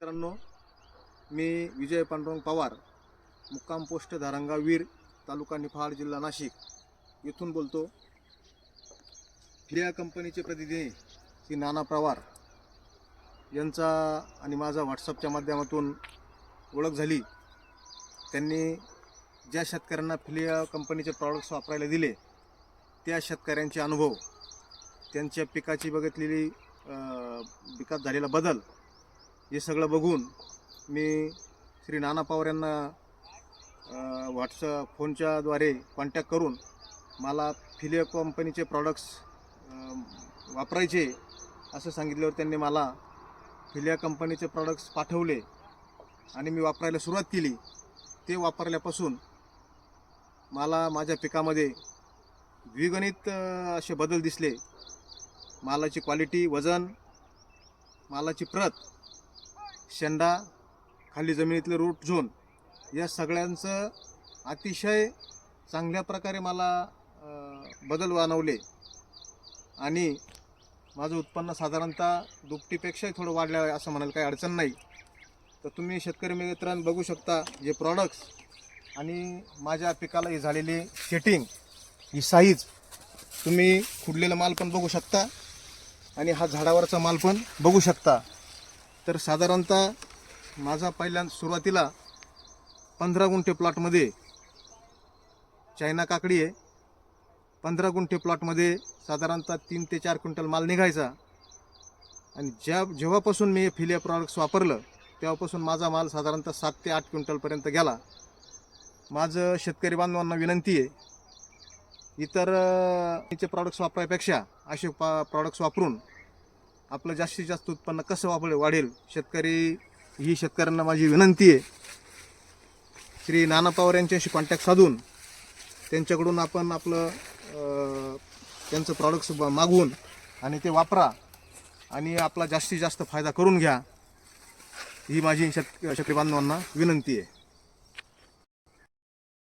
मित्रांनो मी विजय पांडुरंग पवार मुक्काम पोस्ट धारंगा वीर तालुका निफाड जिल्हा नाशिक येथून बोलतो. फिरिया कंपनीचे प्रतिनिधी श्री नाना पवार यांचा आणि माझा व्हॉट्सअपच्या माध्यमातून ओळख झाली. त्यांनी ज्या शेतकऱ्यांना फिलिया कंपनीचे प्रॉडक्ट्स वापरायला दिले त्या शेतकऱ्यांचे अनुभव त्यांच्या पिकाची बघितलेली विकास झालेला बदल हे सगळं बघून मी श्री नाना पवार यांना व्हॉट्सअप फोनच्याद्वारे कॉन्टॅक्ट करून मला फिलिया कंपनीचे प्रॉडक्ट्स वापरायचे असं सांगितल्यावर त्यांनी मला फिलिया कंपनीचे प्रॉडक्ट्स पाठवले आणि मी वापरायला सुरुवात केली. ते वापरल्यापासून मला माझ्या पिकामध्ये द्विगणित असे बदल दिसले. मालाची क्वालिटी वजन मालाची प्रत शेंडा खाली जमिनीतले रूट झोन या सगळ्यांचं अतिशय चांगल्या प्रकारे मला बदल जाणवले आणि माझं उत्पन्न साधारणतः दुपटीपेक्षाही थोडं वाढलं आहे असं म्हणायला काही अडचण नाही. तर तुम्ही शेतकरी मित्रांनो बघू शकता जे प्रॉडक्ट्स आणि माझ्या पिकाला ही झालेली सेटिंग ही साईज तुम्ही खुडलेला माल पण बघू शकता आणि हा झाडावरचा माल पण बघू शकता. तर साधारणतः माझा पहिल्या सुरुवातीला पंधरा गुंठे प्लॉटमध्ये चायना काकडी आहे. पंधरा गुंठे प्लॉटमध्ये साधारणतः तीन ते चार क्विंटल माल निघायचा. आणि ज्या जेव्हापासून मी फिलिया प्रॉडक्ट्स वापरलं तेव्हापासून माझा माल साधारणतः सात ते आठ क्विंटलपर्यंत गेला. माझं शेतकरी बांधवांना विनंती आहे इतर प्रॉडक्ट्स वापरायपेक्षा असे पा प्रॉडक्ट्स वापरून आपलं जास्तीत जास्त उत्पन्न कसं वापर वाढेल? शेतकरी ही शेतकऱ्यांना माझी विनंती आहे. श्री नाना पवार यांच्याशी कॉन्टॅक्ट साधून त्यांच्याकडून आपण आपलं त्यांचं प्रॉडक्ट्स मागवून आणि ते वापरा आणि आपला जास्तीत जास्त फायदा करून घ्या. ही माझी शेत शेतकरी बांधवांना विनंती आहे.